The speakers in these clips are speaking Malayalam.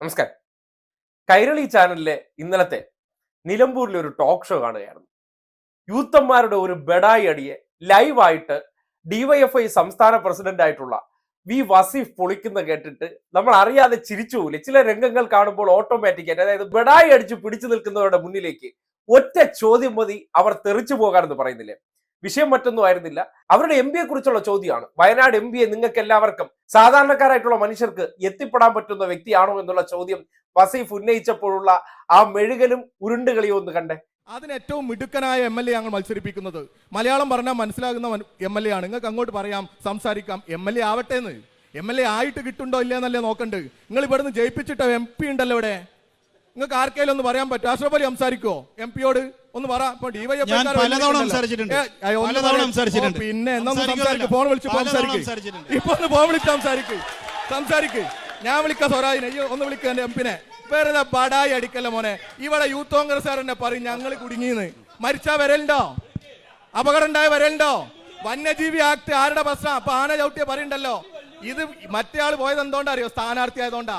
നമസ്കാരം. കൈരളി ചാനലിലെ ഇന്നലത്തെ നിലമ്പൂരിലെ ഒരു ടോക്ക് ഷോ കാണുകയായിരുന്നു യൂത്തന്മാരുടെ ഒരു ബെഡായി അടിയെ ലൈവായിട്ട് ഡിവൈഎഫ്ഐ സംസ്ഥാന പ്രസിഡന്റ് ആയിട്ടുള്ള വി വസീഫ് പൊളിക്കുന്ന കേട്ടിട്ട് നമ്മൾ അറിയാതെ ചിരിച്ചു പോലെ ചില രംഗങ്ങൾ കാണുമ്പോൾ ഓട്ടോമാറ്റിക്കായിട്ട് അതായത് ബെഡായി അടിച്ച് പിടിച്ചു നിൽക്കുന്നവരുടെ മുന്നിലേക്ക് ഒറ്റ ചോദ്യം മതി അവർ തെറിച്ചു പോകാനെന്ന് പറയുന്നില്ലേ? വിഷയം മറ്റൊന്നും ആയിരുന്നില്ല. അവരുടെ എം പിയെ കുറിച്ചുള്ള ചോദ്യമാണ്. വയനാട് എം പിയെ നിങ്ങൾക്ക് എല്ലാവർക്കും സാധാരണക്കാരായിട്ടുള്ള മനുഷ്യർക്ക് എത്തിപ്പെടാൻ പറ്റുന്ന വ്യക്തിയാണോ എന്നുള്ള ചോദ്യം വസീഫ് ഉന്നയിച്ചപ്പോഴുള്ള ആ മെഴുകലും ഉരുണ്ടുകളിയും ഒന്ന് കണ്ടേ. അതിന് ഏറ്റവും മിടുക്കനായ എം എൽ എ ഞങ്ങൾ മത്സരിപ്പിക്കുന്നത്. മലയാളം പറഞ്ഞാൽ മനസ്സിലാകുന്ന എം എൽ എ ആണ്. നിങ്ങൾക്ക് അങ്ങോട്ട് പറയാം സംസാരിക്കാം. എം എൽ എ ആവട്ടെ എന്ന് എം എൽ എ ആയിട്ട് കിട്ടുണ്ടോ ഇല്ലയെന്നല്ലേ നോക്കണ്ട്. നിങ്ങൾ ഇവിടുന്ന് ജയിപ്പിച്ചിട്ടോ എം പി ഉണ്ടല്ലോ ഇവിടെ. നിങ്ങൾക്ക് ആർക്കെങ്കിലും ഒന്ന് പറയാൻ പറ്റും അഷ്റഫ് അലി സംസാരിക്കോ എം പിയോട് ഒന്ന് പറ. ഇപ്പൊ. പിന്നെ. സംസാരിക്കും. ഫോൺ വിളിച്ച് സംസാരിക്കും. ഇപ്പൊ ഒന്ന് ഫോൺ വിളിച്ച് സംസാരിക്ക്. സംസാരിക്ക്. ഞാൻ വിളിക്കാം സ്വരാജിനെ. ഒന്ന് വിളിക്കുക എന്റെ എംപിനെ വെറുതെ ബടായി അടിക്കല്ല മോനെ. ഇവിടെ യൂത്ത് കോൺഗ്രസ് കോൺഗ്രസ്സുകാരനെ പറയും ഞങ്ങൾ കുടുങ്ങിന്ന്. മരിച്ചാ വരലുണ്ടോ? അപകടം ഉണ്ടായ വരലുണ്ടോ? വന്യജീവി ആക്ട് ആരുടെ പ്രശ്നം? അപ്പൊ ആന ചവിട്ടിയ പറയണ്ടല്ലോ. ഇത് മറ്റേ ആൾ പോയത് എന്തുകൊണ്ടാ അറിയോ? സ്ഥാനാർത്ഥി ആയതുകൊണ്ടാ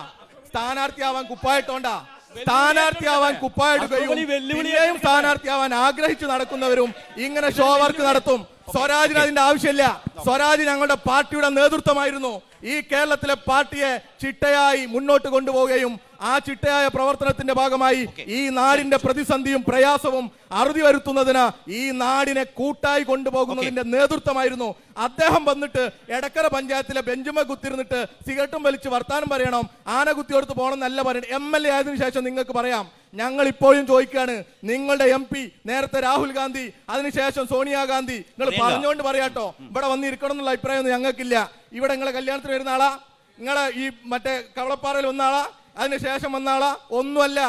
സ്ഥാനാർത്ഥിയാവാൻ കുപ്പായിട്ടോണ്ടാ. സ്ഥാനാർത്ഥിയാവാൻ കുപ്പായിടുകയും പിന്നെയും സ്ഥാനാർത്ഥിയാവാൻ ആഗ്രഹിച്ചു നടക്കുന്നവരും ഇങ്ങനെ ഷോ വർക്ക് നടത്തും. സ്വരാജിന് അതിന്റെ ആവശ്യമില്ല. സ്വരാജ് ഞങ്ങളുടെ പാർട്ടിയുടെ നേതൃത്വമായിരുന്നു. ഈ കേരളത്തിലെ പാർട്ടിയെ ചിട്ടയായി മുന്നോട്ട് കൊണ്ടുപോവുകയും ആ ചിട്ടയായ പ്രവർത്തനത്തിന്റെ ഭാഗമായി ഈ നാടിന്റെ പ്രതിസന്ധിയും പ്രയാസവും അറുതി വരുത്തുന്നതിന് ഈ നാടിനെ കൂട്ടായി കൊണ്ടുപോകുന്നതിന്റെ നേതൃത്വമായിരുന്നു. അദ്ദേഹം വന്നിട്ട് എടക്കര പഞ്ചായത്തിലെ ബെഞ്ചുമ കുത്തിരുന്നിട്ട് സിഗരറ്റും വലിച്ച് വർത്താനം പറയണം. ആന കുത്തിയെടുത്ത് പോകണം എന്നല്ല പറയണം എം എൽ എ ആയതിനു ശേഷം നിങ്ങൾക്ക് പറയാം. ഞങ്ങൾ ഇപ്പോഴും ചോദിക്കുകയാണ് നിങ്ങളുടെ എം പി നേരത്തെ രാഹുൽ ഗാന്ധി അതിനുശേഷം സോണിയാഗാന്ധി നിങ്ങൾ പറഞ്ഞുകൊണ്ട് പറയാട്ടോ. ഇവിടെ വന്നിരിക്കണം എന്നുള്ള അഭിപ്രായമൊന്നും ഞങ്ങൾക്കില്ല. ഇവിടെ നിങ്ങളെ കല്യാണത്തിന് വരുന്ന ആളാ? നിങ്ങളെ ഈ മറ്റേ കവളപ്പാറയിൽ വന്ന ആളാ? അതിനുശേഷം വന്ന ആളാ ഒന്നുമല്ല.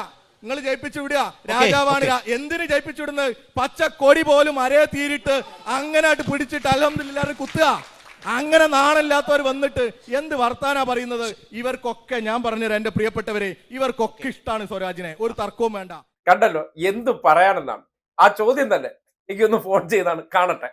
നിങ്ങൾ ജയിപ്പിച്ചു വിടുക. രാജാവാണ് എന്തിനു ജയിപ്പിച്ചു വിടുന്നത്? പച്ച കൊടി പോലും അരേ തീരിട്ട് അങ്ങനെ ആയിട്ട് പിടിച്ചിട്ട് അലഹമില്ലാതെ കുത്തുക. അങ്ങനെ നാണില്ലാത്തവർ വന്നിട്ട് എന്ത് വർത്താനാ പറയുന്നത്? ഇവർക്കൊക്കെ ഞാൻ പറഞ്ഞുതരാം എന്റെ പ്രിയപ്പെട്ടവരെ ഇവർക്കൊക്കെ ഇഷ്ടമാണ് സ്വരാജിനെ. ഒരു തർക്കവും വേണ്ട. കണ്ടല്ലോ എന്ത് പറയാനെന്നാണ് ആ ചോദ്യം തന്നെ എനിക്കൊന്ന് ഫോൺ ചെയ്താണ് കാണട്ടെ.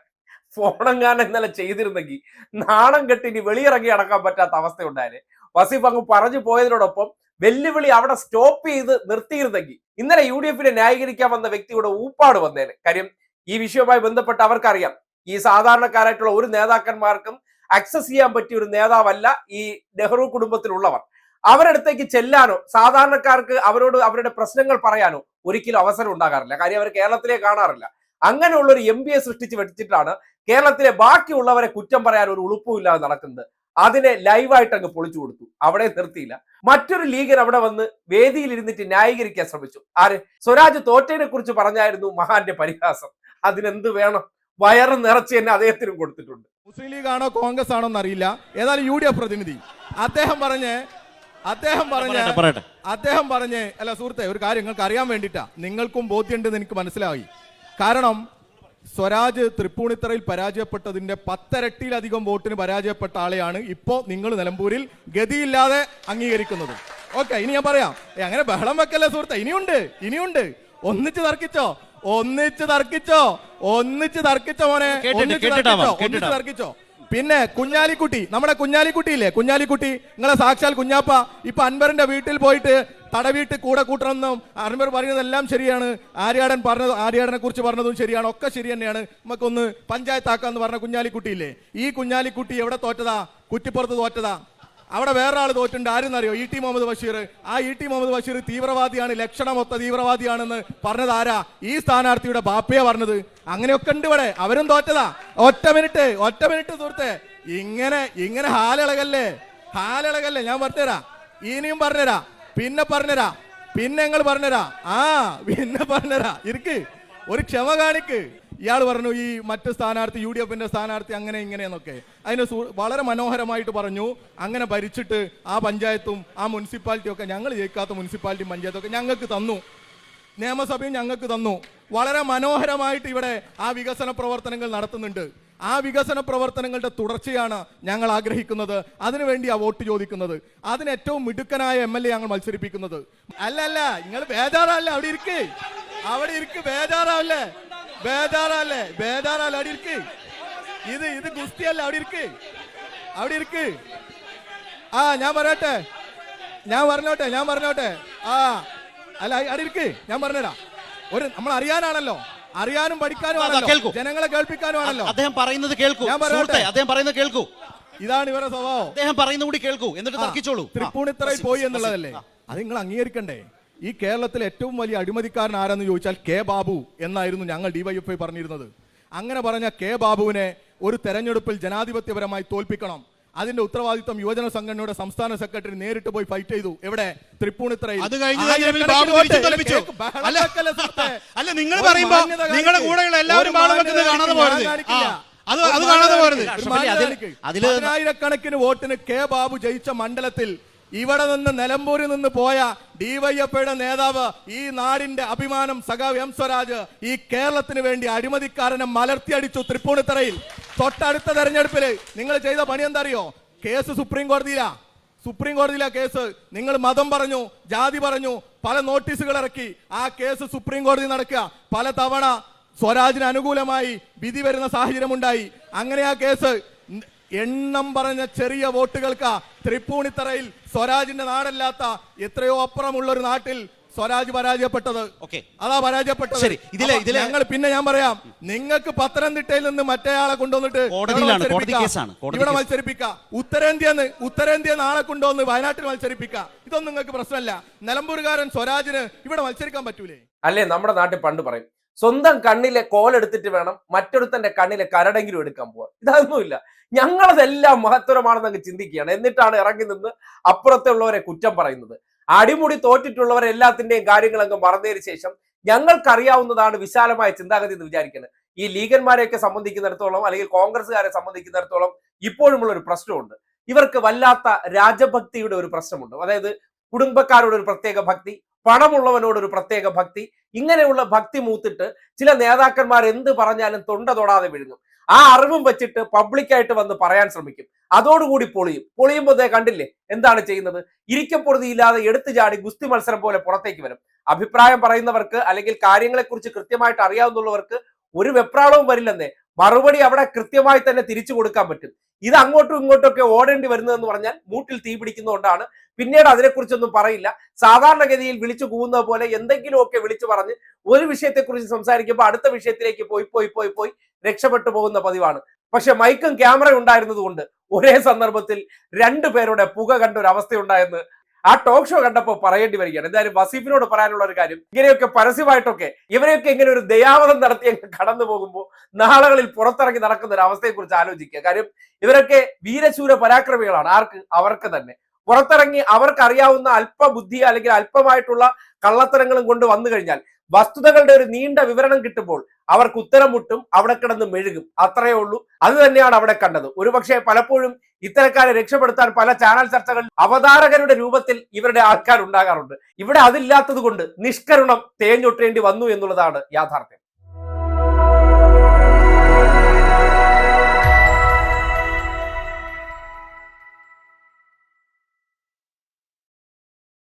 ഫോണെങ്ങാനും ഇന്നലെ ചെയ്തിരുന്നെങ്കിൽ നാണം കെട്ടി ഇനി വെളിയിറങ്ങി അടക്കാൻ പറ്റാത്ത അവസ്ഥ ഉണ്ടായാലേ വസീഫ് അങ്ങ് പറഞ്ഞു പോയതിനോടൊപ്പം വെല്ലുവിളി അവിടെ സ്റ്റോപ്പ് ചെയ്ത് നിർത്തിയിരുന്നെങ്കിൽ ഇന്നലെ യു ഡി എഫിനെ ന്യായീകരിക്കാൻ വന്ന വ്യക്തിയുടെ ഊപ്പാട് വന്നേനെ. കാര്യം ഈ വിഷയവുമായി ബന്ധപ്പെട്ട് അവർക്കറിയാം. ഈ സാധാരണക്കാരായിട്ടുള്ള ഒരു നേതാക്കന്മാർക്കും അക്സസ് ചെയ്യാൻ പറ്റിയ ഒരു നേതാവല്ല ഈ നെഹ്റു കുടുംബത്തിലുള്ളവർ. അവരടുത്തേക്ക് ചെല്ലാനോ സാധാരണക്കാർക്ക് അവരോട് അവരുടെ പ്രശ്നങ്ങൾ പറയാനോ ഒരിക്കലും അവസരം ഉണ്ടാകാറില്ല. കാര്യം അവർ കേരളത്തിലെ കാണാറില്ല. അങ്ങനെയുള്ള ഒരു എം ബി എ സൃഷ്ടിച്ച് വെച്ചിട്ടാണ് കേരളത്തിലെ ബാക്കിയുള്ളവരെ കുറ്റം പറയാൻ ഒരു ഉളുപ്പുമില്ലാതെ നടക്കുന്നത്. അതിനെ ലൈവായിട്ട് അങ്ങ് പൊളിച്ചു കൊടുത്തു. അവിടെ നിർത്തിയില്ല. മറ്റൊരു ലീഗർ അവിടെ വന്ന് വേദിയിൽ ഇരുന്നിട്ട് ന്യായീകരിക്കാൻ ശ്രമിച്ചു. ആര്? സ്വരാജ് തോറ്റേനെ കുറിച്ച് പറഞ്ഞായിരുന്നു മഹാന്റെ പരിഹാസം. അതിനെന്ത് വേണം? വയറ് നിറച്ച് തന്നെ അദ്ദേഹത്തിനും കൊടുത്തിട്ടുണ്ട്. മുസ്ലിം ലീഗ് ആണോ കോൺഗ്രസ് ആണോ എന്നറിയില്ല. ഏതായാലും യു ഡി എഫ് പ്രതിനിധി. അദ്ദേഹം പറഞ്ഞ് അദ്ദേഹം പറഞ്ഞ. അദ്ദേഹം പറഞ്ഞ് അല്ല സുഹൃത്തെ ഒരു കാര്യം നിങ്ങൾക്ക് അറിയാൻ വേണ്ടിട്ടാ നിങ്ങൾക്കും ബോധ്യമുണ്ടെന്ന് എനിക്ക് മനസ്സിലായി. കാരണം സ്വരാജ് തൃപ്പൂണിത്തറയിൽ പരാജയപ്പെട്ടതിന്റെ പത്തരട്ടിയിലധികം വോട്ടിന് പരാജയപ്പെട്ട ആളെയാണ് ഇപ്പോ നിങ്ങൾ നിലമ്പൂരിൽ ഗതിയില്ലാതെ അംഗീകരിക്കുന്നത്. ഓക്കെ ഇനി ഞാൻ പറയാം. അങ്ങനെ ബഹളം വെക്കല്ലേ സുഹൃത്തെ? ഇനിയുണ്ട് ഇനിയുണ്ട്. ഒന്നിച്ച് തർക്കിച്ചോ? ഒന്നിച്ച് തർക്കിച്ചോ? ഒന്നിച്ച് തർക്കിച്ചോ മോനെ? ഒന്നിച്ച് തർക്കിച്ചോ, ഒന്നിച്ച് തർക്കിച്ചോ? പിന്നെ കുഞ്ഞാലിക്കുട്ടി നമ്മുടെ കുഞ്ഞാലിക്കുട്ടി ഇല്ലേ കുഞ്ഞാലിക്കുട്ടി നിങ്ങളെ സാക്ഷാൽ കുഞ്ഞാപ്പ ഇപ്പൊ അൻവറിന്റെ വീട്ടിൽ പോയിട്ട് തടവീട്ട് കൂടെ കൂട്ടണമെന്നും അർമ്മർ പറയുന്നതെല്ലാം ശരിയാണ്. ആര്യാടൻ പറഞ്ഞത് ആര്യാടനെ കുറിച്ച് പറഞ്ഞതും ശരിയാണ്. ഒക്കെ ശരി തന്നെയാണ്. നമുക്കൊന്ന് പഞ്ചായത്താക്കാന്ന് പറഞ്ഞ കുഞ്ഞാലിക്കുട്ടി ഇല്ലേ ഈ കുഞ്ഞാലിക്കുട്ടി എവിടെ തോറ്റതാ? കുറ്റിപ്പുറത്ത് തോറ്റതാ? അവിടെ വേറെ ആൾ തോറ്റുണ്ട്. ആരെന്നറിയോ? E T Muhammad Basheer. ആ ഇ ടി മുഹമ്മദ് ബഷീർ തീവ്രവാദിയാണ്. ലക്ഷണമൊത്ത തീവ്രവാദിയാണെന്ന് പറഞ്ഞത് ആരാ? ഈ സ്ഥാനാർത്ഥിയുടെ ബാപ്പയാ പറഞ്ഞത്. അങ്ങനെയൊക്കെ ഉണ്ട് ഇവിടെ. അവരും തോറ്റതാ. ഒറ്റ മിനിറ്റ് ഒറ്റ മിനിറ്റ് സുഹൃത്തെ. ഇങ്ങനെ ഇങ്ങനെ ഹാലിളകല്ലേ? ഹാലിളകല്ലേ? ഞാൻ പറഞ്ഞുതരാ. ഇനിയും പറഞ്ഞുതരാ. പിന്നെ പറഞ്ഞരാ. പിന്നെ ഞങ്ങൾ പറഞ്ഞരാ. ആ പിന്നെ പറഞ്ഞരാ. ഇരിക്ക്. ഒരു ക്ഷമ കാണിക്ക്. ഇയാൾ പറഞ്ഞു ഈ മറ്റ് സ്ഥാനാർത്ഥി യു ഡി എഫിന്റെ സ്ഥാനാർത്ഥി അങ്ങനെ ഇങ്ങനെയെന്നൊക്കെ. അതിന് വളരെ മനോഹരമായിട്ട് പറഞ്ഞു. അങ്ങനെ ഭരിച്ചിട്ട് ആ പഞ്ചായത്തും ആ മുനിസിപ്പാലിറ്റിയും ഒക്കെ ഞങ്ങൾ ജയിക്കാത്ത മുനിസിപ്പാലിറ്റിയും പഞ്ചായത്തും ഒക്കെ ഞങ്ങൾക്ക് തന്നു. നിയമസഭയും ഞങ്ങൾക്ക് തന്നു. വളരെ മനോഹരമായിട്ട് ഇവിടെ ആ വികസന പ്രവർത്തനങ്ങൾ നടത്തുന്നുണ്ട്. ആ വികസന പ്രവർത്തനങ്ങളുടെ തുടർച്ചയാണ് ഞങ്ങൾ ആഗ്രഹിക്കുന്നത്. അതിനുവേണ്ടി ആ വോട്ട് ചോദിക്കുന്നത്. അതിന് ഏറ്റവും മിടുക്കനായ എം എൽ എ ഞങ്ങൾ മത്സരിപ്പിക്കുന്നത്. അല്ല അല്ല നിങ്ങൾ ബേജാറല്ല അവിടെ ഇരിക്ക്. അവിടെ ഇരിക്ക് ബേജാറാവല്ലേ ബേജാറല്ലേ? ബേജാറല്ല അവിടെ ഇരിക്ക്? ഇത് ഇത് ഗുസ്തിയല്ല അവിടെ ഇരിക്ക്? അവിടെ ഇരിക്ക്. ആ ഞാൻ പറയട്ടെ. ഞാൻ പറഞ്ഞോട്ടെ ഞാൻ പറഞ്ഞോട്ടെ. ആ അല്ല അവിടെ ഇരിക്ക്. ഞാൻ പറഞ്ഞുതരാം. ഒരു നമ്മൾ അറിയാനാണല്ലോ. അറിയാനും പഠിക്കാനും. ജനങ്ങളെ കേൾപ്പിക്കാനും ആണല്ലോ അദ്ദേഹം പറയുന്നത് കേൾക്കൂ? അദ്ദേഹം പറയുന്നത് കേൾക്കൂ. ഇതാണ് ഇവരുടെ സ്വഭാവം. അദ്ദേഹം പറയുന്നത് കൂടി കേൾക്കൂ. എന്നിട്ട് തർക്കിച്ചോളൂ. തൃപ്പൂണിത്തറയിൽ പോയി എന്നുള്ളതല്ലേ? അത് നിങ്ങൾ അംഗീകരിക്കണ്ടേ? ഈ കേരളത്തിലെ ഏറ്റവും വലിയ അഴിമതിക്കാരൻ ആരാന്ന് ചോദിച്ചാൽ കെ ബാബു എന്നായിരുന്നു ഞങ്ങൾ ഡിവൈഎഫ്ഐ പറഞ്ഞിരുന്നത്. അങ്ങനെ പറഞ്ഞ കെ ബാബുവിനെ ഒരു തെരഞ്ഞെടുപ്പിൽ ജനാധിപത്യപരമായി തോൽപ്പിക്കണം. അതിന്റെ ഉത്തരവാദിത്വം യുവജന സംഘടനയുടെ സംസ്ഥാന സെക്രട്ടറി നേരിട്ട് പോയി ഫൈറ്റ് ചെയ്തു. എവിടെ? തൃപ്പൂണിത്തറയിൽ. അത് കഴിഞ്ഞ അല്ല, അല്ല, നിങ്ങൾ പറയുമ്പോ നിങ്ങളുടെ. കൂടെയുള്ള എല്ലാവരും കാണാതെ അത് അത് കാണാതെ പതിനായിരക്കണക്കിന് വോട്ടിന് കെ ബാബു ജയിച്ച മണ്ഡലത്തിൽ ഇവിടെ നിന്ന് നിലമ്പൂരിൽ നിന്ന് പോയ ഡിവൈഎഫ്ഐയുടെ നേതാവ് ഈ നാടിന്റെ അഭിമാനം സഖാവ് എം സ്വരാജ് ഈ കേരളത്തിന് വേണ്ടി അഴിമതിക്കാരനെ മലർത്തിയടിച്ചു തൃപ്പൂണിത്തറയിൽ. തൊട്ടടുത്ത തെരഞ്ഞെടുപ്പിൽ നിങ്ങൾ ചെയ്ത പണി എന്താ അറിയോ കേസ് സുപ്രീം കോടതിയിലാ. സുപ്രീം കോടതിയിലാ കേസ്. നിങ്ങൾ മതം പറഞ്ഞു ജാതി പറഞ്ഞു പല നോട്ടീസുകൾ ഇറക്കി. ആ കേസ് സുപ്രീം കോടതി നടക്കുക. പല തവണ സ്വരാജിന് അനുകൂലമായി വിധി വരുന്ന സാഹചര്യമുണ്ടായി. അങ്ങനെ ആ കേസ് എണ്ണം പറഞ്ഞ ചെറിയ വോട്ടുകൾക്ക്. തൃപ്പൂണിത്തറയിൽ സ്വരാജിന്റെ നാടല്ലാത്ത എത്രയോ അപ്പുറമുള്ള ഒരു നാട്ടിൽ സ്വരാജ് പരാജയപ്പെട്ടത്. ഓക്കേ. അതാ പരാജയപ്പെട്ടത്. ശരി, ഇതിലെ- ഇതിലെ- ഞങ്ങൾ പിന്നെ ഞാൻ പറയാം. നിങ്ങൾക്ക് പത്തനംതിട്ടയിൽ നിന്ന് മറ്റേയാളെ കൊണ്ടുവന്നിട്ട് ഇവിടെ കോടതിയിലാണ്, കോടതി മത്സരിപ്പിക്കാം. ഉത്തരേന്ത്യന്ന് ഉത്തരേന്ത്യ നാളെ കൊണ്ടുവന്ന് വയനാട്ടിൽ മത്സരിപ്പിക്കാം. ഇതൊന്നും നിങ്ങൾക്ക് പ്രശ്നമല്ല. നിലമ്പൂർകാരൻ സ്വരാജിന് ഇവിടെ മത്സരിക്കാൻ പറ്റൂലേ? അല്ലേ നമ്മുടെ നാട്ടിൽ പണ്ട് പറയും സ്വന്തം കണ്ണിലെ കോലെടുത്തിട്ട് വേണം മറ്റൊരുത്തന്റെ കണ്ണിലെ കരടെങ്കിലും എടുക്കാൻ പോവാൻ. ഇതൊന്നുമില്ല. ഞങ്ങളതെല്ലാം മഹത്തരമാണെന്ന് അങ്ങ് ചിന്തിക്കുകയാണ്. എന്നിട്ടാണ് ഇറങ്ങി നിന്ന് അപ്പുറത്തുള്ളവരെ കുറ്റം പറയുന്നത്. അടിമുടി തോറ്റിട്ടുള്ളവർ എല്ലാത്തിന്റെയും അങ്ങ് മറന്നതിന് ശേഷം ഞങ്ങൾക്കറിയാവുന്നതാണ് വിശാലമായ ചിന്താഗതി എന്ന് വിചാരിക്കുന്നത്. ഈ ലീഗന്മാരെയൊക്കെ സംബന്ധിക്കുന്നിടത്തോളം അല്ലെങ്കിൽ കോൺഗ്രസ്സുകാരെ സംബന്ധിക്കുന്നിടത്തോളം ഇപ്പോഴുമുള്ള ഒരു പ്രശ്നമുണ്ട്. ഇവർക്ക് വല്ലാത്ത രാജഭക്തിയുടെ ഒരു പ്രശ്നമുണ്ട്. അതായത് കുടുംബക്കാരോട് ഒരു പ്രത്യേക ഭക്തി പണമുള്ളവനോട് ഒരു പ്രത്യേക ഭക്തി ഇങ്ങനെയുള്ള ഭക്തി മൂത്തിട്ട് ചില നേതാക്കന്മാർ എന്ത് പറഞ്ഞാലും തൊണ്ട തൊടാതെ വിഴുങ്ങും. ആ അറിവും വെച്ചിട്ട് പബ്ലിക്കായിട്ട് വന്ന് പറയാൻ ശ്രമിക്കും. അതോടുകൂടി പൊളിയും. പൊളിയുമ്പോൾ കണ്ടില്ലേ? എന്താണ് ചെയ്യുന്നത്? ഇരിക്കപ്പൊറുതിയില്ലാതെ എടുത്തു ചാടി ഗുസ്തി മത്സരം പോലെ പുറത്തേക്ക് വരും. അഭിപ്രായം പറയുന്നവർക്ക് അല്ലെങ്കിൽ കാര്യങ്ങളെക്കുറിച്ച് കൃത്യമായിട്ട് അറിയാവുന്നവർക്ക് ഒരു വെപ്രാളവും വരില്ലെന്നേ. മറുപടി അവിടെ കൃത്യമായി തന്നെ തിരിച്ചു കൊടുക്കാൻ പറ്റും. ഇത് അങ്ങോട്ടും ഇങ്ങോട്ടൊക്കെ ഓടേണ്ടി വരുന്നതെന്ന് പറഞ്ഞാൽ മൂട്ടിൽ തീ പിടിക്കുന്നതുകൊണ്ടാണ്. പിന്നീട് അതിനെക്കുറിച്ചൊന്നും പറയില്ല. സാധാരണഗതിയിൽ വിളിച്ചു കൂവുന്നത് പോലെ എന്തെങ്കിലുമൊക്കെ വിളിച്ചു പറഞ്ഞ് ഒരു വിഷയത്തെക്കുറിച്ച് സംസാരിക്കുമ്പോൾ അടുത്ത വിഷയത്തിലേക്ക് പോയി പോയി പോയി പോയി രക്ഷപ്പെട്ടു പോകുന്ന പതിവാണ്. പക്ഷെ മൈക്കും ക്യാമറ ഉണ്ടായിരുന്നതുകൊണ്ട് ഒരേ സന്ദർഭത്തിൽ രണ്ടു പേരുടെ പുക കണ്ട ഒരു അവസ്ഥയുണ്ടായെന്ന് ആ ടോക്ക് ഷോ കണ്ടപ്പോൾ പറയേണ്ടി വരികയാണ്. എന്തായാലും വസീഫിനോട് പറയാനുള്ള ഒരു കാര്യം ഇങ്ങനെയൊക്കെ പരസ്യമായിട്ടൊക്കെ ഇവരെയൊക്കെ ഇങ്ങനെ ഒരു ദയാവധം നടത്തി കടന്നു പോകുമ്പോൾ നാളുകളിൽ പുറത്തിറങ്ങി നടക്കുന്ന ഒരു അവസ്ഥയെക്കുറിച്ച് ആലോചിക്കുക. കാര്യം ഇവരൊക്കെ വീരശൂര പരാക്രമികളാണ് ആർക്ക്? അവർക്ക് തന്നെ. പുറത്തിറങ്ങി അവർക്ക് അറിയാവുന്ന അല്പബുദ്ധി അല്ലെങ്കിൽ അല്പമായിട്ടുള്ള കള്ളത്തരങ്ങളും കൊണ്ട് വന്നു കഴിഞ്ഞാൽ വസ്തുതകളുടെ ഒരു നീണ്ട വിവരണം കിട്ടുമ്പോൾ അവർക്ക് ഉത്തരം മുട്ടും അവിടെ കിടന്ന് മെഴുകും. അത്രയേ ഉള്ളൂ. അത് തന്നെയാണ് അവിടെ കണ്ടത്. ഒരുപക്ഷെ പലപ്പോഴും ഇത്തരക്കാരെ രക്ഷപ്പെടുത്താൻ പല ചാനൽ ചർച്ചകൾ അവതാരകരുടെ രൂപത്തിൽ ഇവരുടെ ആൾക്കാർ ഉണ്ടാകാറുണ്ട് ഇവിടെ അതില്ലാത്തത് കൊണ്ട് നിഷ്കരുണം തേഞ്ഞൊട്ടേണ്ടി വന്നു എന്നുള്ളതാണ് യാഥാർത്ഥ്യം.